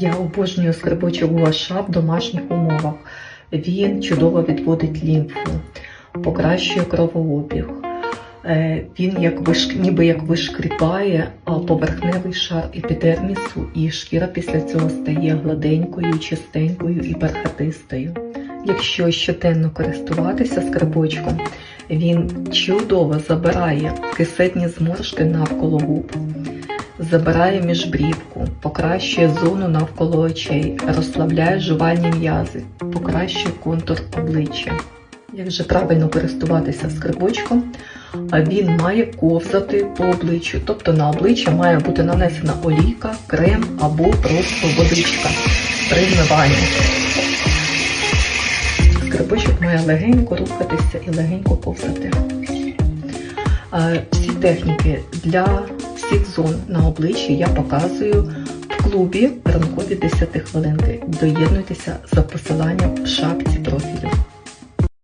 Я обожнюю скрибочок гуаша в домашніх умовах. Він чудово відводить лімфу, покращує кровообіг. Е, Він як виш... ніби як вишкріпає поверхневий шар епідермісу, і шкіра після цього стає гладенькою, чистенькою і бархатистою. Якщо щоденно користуватися скрибочком, він чудово забирає кисетні зморшки навколо губ, забирає міжбрівку, покращує зону навколо очей, розслабляє жувальні м'язи, покращує контур обличчя. Як же правильно користуватися скрибочком? Він має ковзати по обличчю, тобто на обличчя має бути нанесена олійка, крем або просто водичка при вмиванні. Скрибочок має легенько рухатися і легенько ковзати. Всі техніки для всіх зон на обличчі я показую в клубі ранкові 10 хвилинки. Доєднуйтеся за посиланням в шапці профілю.